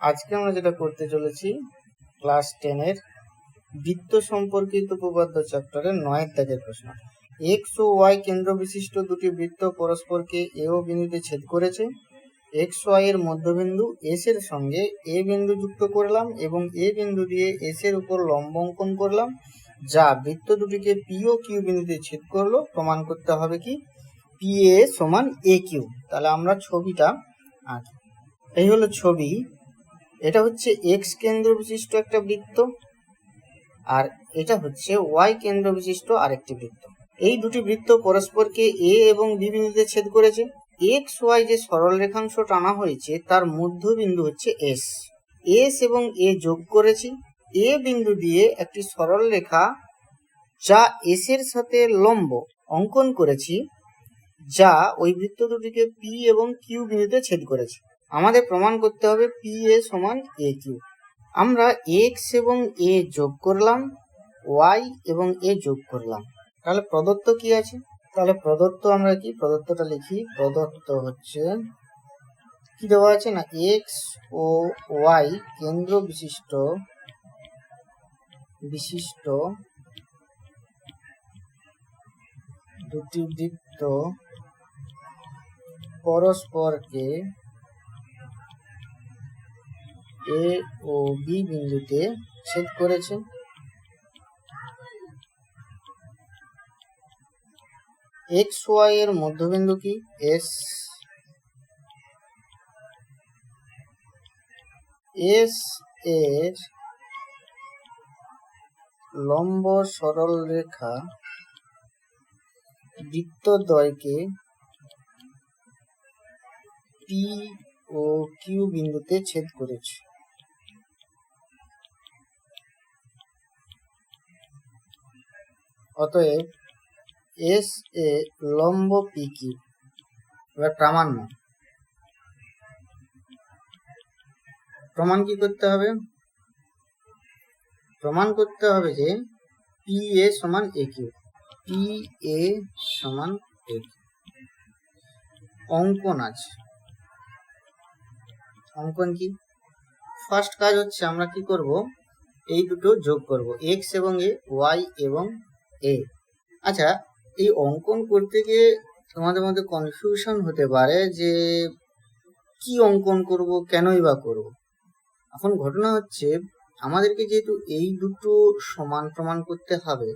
আজকে আমরা যেটা করতে চলেছি ক্লাস টেনের বৃত্ত সম্পর্কিত উপপাদ্য চ্যাপ্টারের নয়ের দাগের প্রশ্ন। এক্স ও ওয়াই কেন্দ্র বিশিষ্ট দুটি বৃত্ত পরস্পরকে এ ও বিন্দুতে ছেদ করেছে। এক্স ওয়াই এর মধ্যবিন্দু এস এর সঙ্গে এ বিন্দু যুক্ত করলাম এবং এ বিন্দু দিয়ে এস এর উপর লম্ব অঙ্কন করলাম, যা বৃত্ত দুটিকে পি ও কিউ বিন্দুতে ছেদ করল। প্রমাণ করতে হবে কি? পি এ সমান এ কিউ তাহলে আমরা ছবিটা আঁকি। এই হলো ছবি এটা হচ্ছে এক্স কেন্দ্র বিশিষ্ট একটা বৃত্ত, আর এটা হচ্ছে ওয়াই কেন্দ্র বিশিষ্ট আরেকটি বৃত্ত। এই দুটি বৃত্ত পরস্পরকে এ এবং বি বিন্দুতে ছেদ করেছে। এক্স ওয়াই যে সরল রেখাংশ টানা হয়েছে, তার মধ্যবিন্দু হচ্ছে এস এস এবং এ যোগ করেছি। এ বিন্দু দিয়ে একটি সরল রেখা যা এস এর সাথে লম্ব অঙ্কন করেছি, যা ওই বৃত্ত দুটিকে পি এবং কিউ বিন্দুতে ছেদ করেছে। আমাদের প্রমাণ করতে হবে পি এ সমান এ কিউ আমরা এক্স এবং এ যোগ করলাম ওয়াই এবং এ যোগ করলাম। তাহলে প্রদত্ত কি আছে? তাহলে প্রদত্ত আমরা কি? প্রদত্তটা লিখি, প্রদত্ত হচ্ছে কি দেওয়া আছে না? এক্স ও ওয়াই কেন্দ্র বিশিষ্ট বিশিষ্ট দুটি বৃত্ত পরস্পরকে এ ও বি বিন্দুতে ছেদ করেছে। এক্স ওয়াই এর মধ্যবিন্দু কি? এস। এস এর লম্ব সরল রেখা বৃত্তদ্বয়কে পি ও কিউ বিন্দুতে ছেদ করেছে। অতএব এস এ লম্ব পি কিউ এবার প্রমাণ কি করতে হবে? প্রমাণ করতে হবে যে পি এ সমান এ কিউ। পি এ সমান এ অঙ্কন আছে। অঙ্কন কি? ফার্স্ট কাজ হচ্ছে আমরা কি করব? এই দুটো যোগ করব। এক্স এবং এ, ওয়াই এবং এ আচ্ছা এই অঙ্কন করতে গিয়ে তোমাদের মধ্যে কনফিউশন হতে পারে যে কি অঙ্কন করব, কেনই বা করব? এখন ঘটনা হচ্ছে, আমাদেরকে যেহেতু এই দুটো সমান প্রমাণ করতে হবে,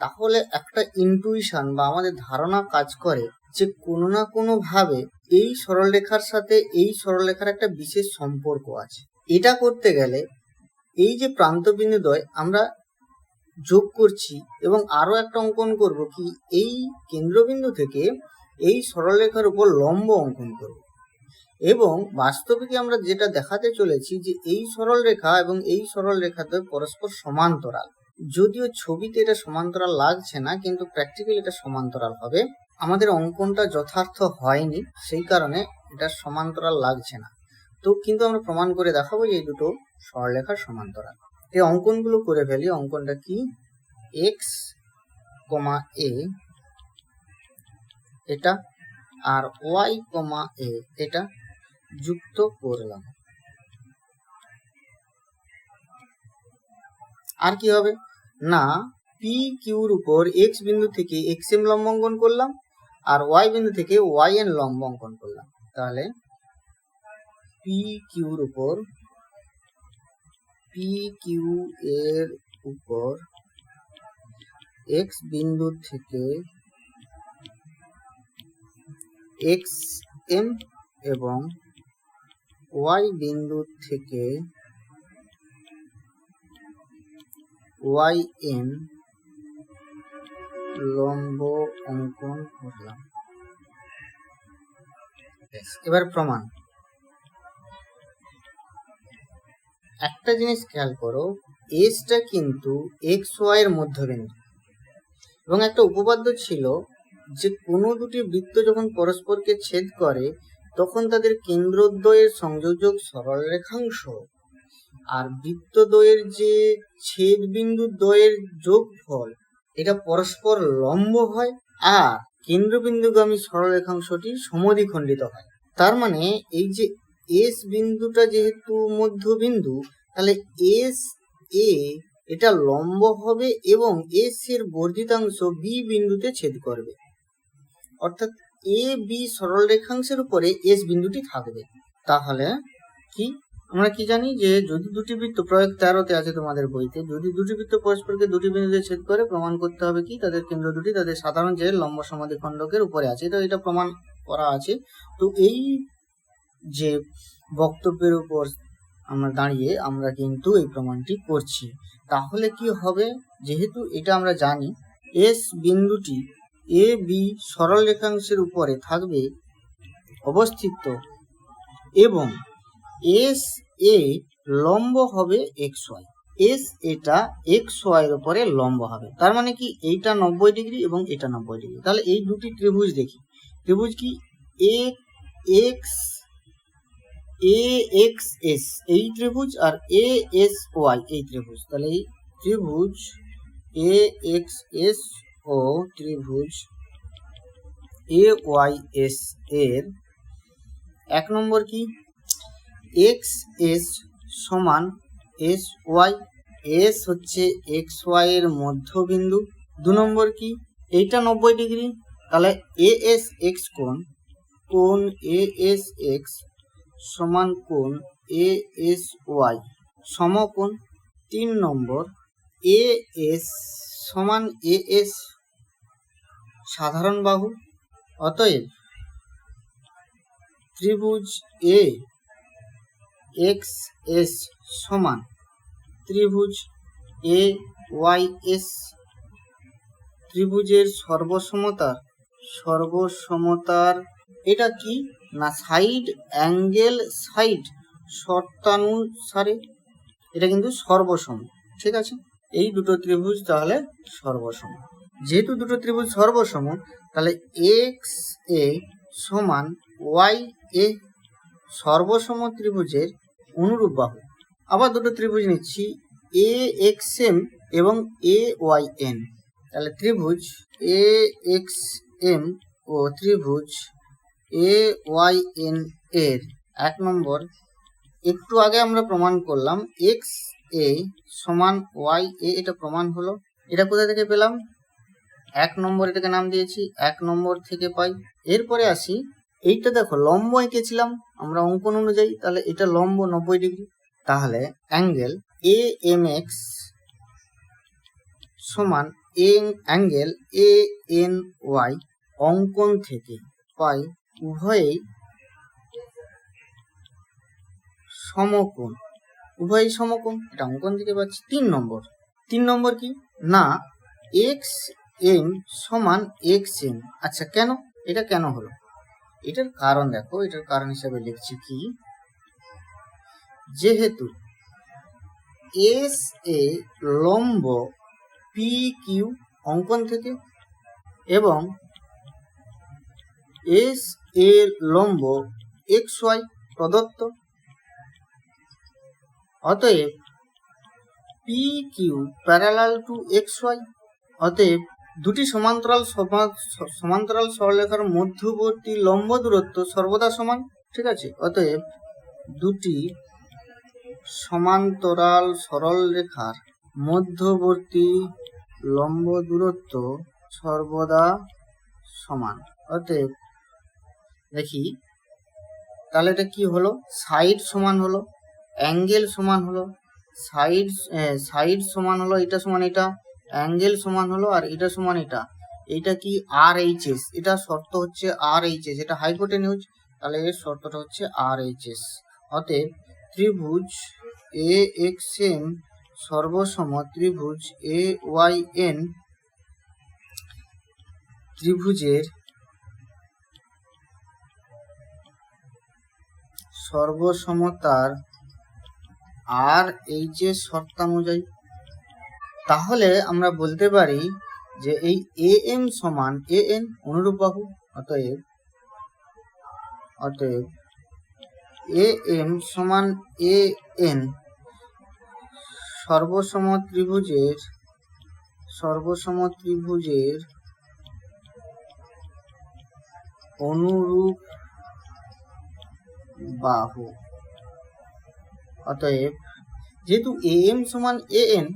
তাহলে একটা ইনটুইশন বা আমাদের ধারণা কাজ করে যে কোনো না কোনো ভাবে এই সরলরেখার সাথে এই সরলরেখার একটা বিশেষ সম্পর্ক আছে। এটা করতে গেলে এই যে প্রান্তবিন্দুদ্বয়, আমরা যোগ করছি এবং আরও একটা অঙ্কন করব কি এই কেন্দ্রবিন্দু থেকে এই সরলরেখার উপর লম্ব অঙ্কন করব। এবং বাস্তবিকে আমরা যেটা দেখাতে চলেছি যে এই সরল রেখা এবং এই সরল রেখাতে পরস্পর সমান্তরাল। যদিও ছবিতে এটা সমান্তরাল লাগছে না, কিন্তু প্র্যাকটিক্যালি এটা সমান্তরাল হবে। আমাদের অঙ্কনটা যথার্থ হয়নি, সেই কারণে এটা সমান্তরাল লাগছে না। তো কিন্তু আমরা প্রমাণ করে দেখাবো যে এই দুটো সরলরেখার সমান্তরাল। এই অঙ্কনগুলো করে ফেলি। অঙ্কনটা কি? এক্স কমা এ এটা, আর ওয়াই কমা এ এটা যুক্ত করলাম। আর কি হবে? না পি কিউর উপর এক্স বিন্দু থেকে এক্স এম লম্ব অঙ্কন করলাম, আর ওয়াই বিন্দু থেকে ওয়াই এন লম্ব অঙ্কন করলাম। তাহলে পি কিউর উপর পি কিউ এর উপর এক্স বিন্দু থেকে এক্স এম এবং ওয়াই বিন্দু থেকে ওয়াই এম লম্ব অঙ্কন করলাম। এবার প্রমাণ। একটা জিনিস খেয়াল করো এসটা কিন্তু এক্স ওয়াই এর মধ্যবিন্দু। এবং একটা উপপাদ্য ছিল যে কোনো দুটি বৃত্ত যখন পরস্পরকে ছেদ করে, তখন তাদের কেন্দ্রদ্বয়ের সংযোজক সরল রেখাংশ। আর বৃত্তদ্বয়ের যে ছেদ বিন্দু দ্বয়ের যোগফল, এটা পরস্পর লম্ব হয় আর কেন্দ্রবিন্দুগামী সরল রেখাংশটি সমদ্বিখণ্ডিত হয়। তার মানে এই যে এস বিন্দুটা যেহেতু মধ্যবিন্দু, তাহলে এস এ এটা লম্ব হবে এবং এস এর বর্ধিতাংশ বি বিন্দুতে ছেদ করবে। অর্থাৎ এ বি সরল রেখাংশের উপরে এস বিন্দুটি থাকবে। তাহলে কি? আমরা কি জানি যে যদি দুটি বৃত্ত প্রয়োগ তেরোতে আছে তোমাদের বইতে, যদি দুটি বৃত্ত পরস্পরকে দুটি বিন্দুতে ছেদ করে, প্রমাণ করতে হবে কি? তাদের কেন্দ্র দুটি, তাদের সাধারণ যে লম্ব সমাধি খণ্ডকের উপরে আছে, তো এটা প্রমাণ করা আছে। তো এই যে বক্তব্যের উপর আমরা দাঁড়িয়ে আমরা কিন্তু এই প্রমাণটি করছি। তাহলে কি হবে? যেহেতু এটা আমরা জানি, এস বিন্দুটি এ বি সরল রেখাংশের উপরে থাকবে, অবস্থিত, এবং এস এ লম্ব হবে এক্স ওয়াই। এস এটা এক্স ওয়াই এর উপরে লম্ব হবে। তার মানে কি? এইটা নব্বই ডিগ্রি এবং এটা নব্বই ডিগ্রি। তাহলে এই দুটি ত্রিভুজ দেখি। ত্রিভুজ কি? এক্স এ এক্স এস এই ত্রিভুজ আর এ এস ওয়াই এই ত্রিভুজ। তাহলে এই ত্রিভুজ এ এক্স এস ও ত্রিভুজ এ ওয়াই এস এর এক নম্বর কি? এক্স এস সমান এস ওয়াই এস হচ্ছে এক্স ওয়াই এর মধ্যবিন্দু। দু নম্বর কি? এইটা নব্বই ডিগ্রি। তাহলে এ এস এক্স কোণ? কোণ এ এস এক্স সমান কোণ এ এস ওয়াই সমকোণ তিন নম্বর এ এস সমান এ এস সাধারণ বাহু। অতএব ত্রিভুজ এ এক্স এস সমান ত্রিভুজ এ ওয়াই এস ত্রিভুজের সর্বসমতার সর্বসমতার, এটা কি? না সাইড, অ্যাঙ্গেল সাইড শর্তানুসারে এটা কিন্তু সর্বসম, ঠিক আছে? এই দুটো ত্রিভুজ তাহলে সর্বসম। যেহেতু দুটো ত্রিভুজ সর্বসম, তাহলে এক্স এ সমান ওয়াই এ সর্বসম ত্রিভুজের অনুরূপ বাহু। আবার দুটো ত্রিভুজ নিচ্ছি, এ এক্স এম এবং এ ওয়াই এন। তাহলে ত্রিভুজ এ এক্স এম ও ত্রিভুজ এ ওয়াই এন এর এক নম্বর। একটু আগে আমরা প্রমাণ করলাম এক্স এ সমান ওয়াই এ এটা প্রমাণ হলো। এটা কোথা থেকে পেলাম? এক নম্বর এটাকে নাম দিয়েছি, এক নম্বর থেকে পাই। এরপরে আসি, এইটা দেখো, লম্ব এঁকেছিলাম, আমরা অঙ্কন অনুযায়ী, তাহলে এটা লম্ব নব্বই ডিগ্রি। তাহলে অ্যাঙ্গেল এ এম এক্স সমান N angle A N Y অঙ্কন থেকে পাই উভয়েই সমকোণ। উভয়ই সমকোণ, এটা অঙ্কন থেকে পাচ্ছি তিন নম্বর। তিন নম্বর কি? না এক্স এম সমান এক্স এম আচ্ছা কেন? এটা কেন হলো? এটার কারণ দেখো, এটার কারণ হিসাবে লিখছি কি? যেহেতু এস এ লম্ব পি কিউ অঙ্কন থেকে এবং এস এ লম্ব এক্স ওয়াই প্রদত্ত। অতএব P Q parallel to X Y অতএব দুটি সমান্তরাল সমা- সমান্তরাল সরলরেখার মধ্যবর্তী লম্ব দূরত্ব সর্বদা সমান, ঠিক আছে? অতএব দুটি সমান্তরাল সরল রেখার মধ্যবর্তী লম্ব দূরত্ব সর্বদা সমান। অতএব দেখি, তাহলে এটা কি হলো? সাইড সমান হলো অ্যাঙ্গেল সমান হলো সাইড সাইড সমান হলো, এটা সমান এটা অ্যাঙ্গেল সমান হলো আর এটা সমান এটা। এটা কি আর এইচ এস এটা শর্ত হচ্ছে আর এইচ এস এটা হাইপোটেনিউজ তাহলে এর শর্তটা হচ্ছে আর এইচ এস অতএব ত্রিভুজ এ এক্স এম সর্বসম ত্রিভুজ এ ওয়াই এন ত্রিভুজের সর্বসমতার আর এইচ এর শর্তানুযায়ী, তাহলে আমরা বলতে পারি যে এই এ এম সমান এ এন অনুরূপ বাহু, অতএব অতএব এ এম সমান এ এন সর্বসম ত্রিভুজের সর্বসম ত্রিভুজের অনুরূপ বাহু। অতএব যেহেতু এ এম সমান এ এন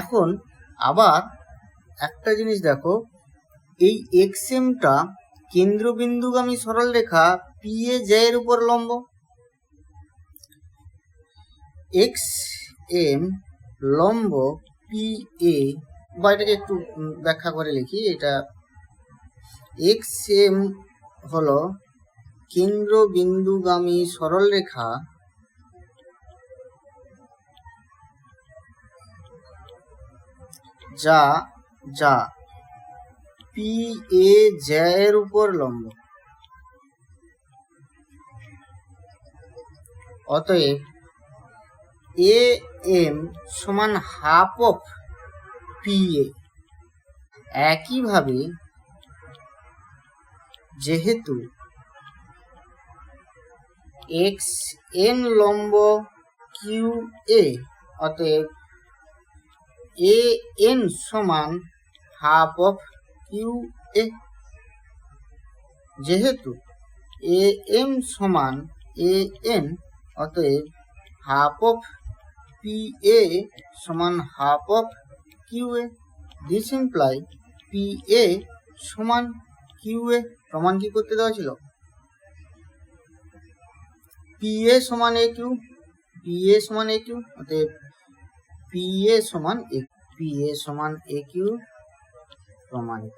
এখন আবার একটা জিনিস দেখো, এই এক্স এমটা কেন্দ্রবিন্দুগামী সরল রেখা পি এ জে এর উপর লম্ব। এক্স এম লম্ব পি এ বা এটাকে একটু ব্যাখ্যা করে লিখি, এটা এক্স এম হলো কেন্দ্রবিন্দুগামী সরল রেখা যা যা পি এ এর উপর লম্ব। অতএব এ এম সমান হাফ অফ পি এ একইভাবে যেহেতু এক্স এন লম্ব কিউ এ অতএব এ এন সমান হাফ অফ কিউ এ যেহেতু এ এম সমান এ এন অতএব হাফ অফ পি এ সমান half of Q A this implies P A সমান কিউ এ প্রমাণ কি করতে দেওয়া ছিল? পি এ সমান এ কিউ পি এ সমান এ কিউ অতএব পি এ সমান এ, পি এ সমান এ কিউ প্রমাণিত।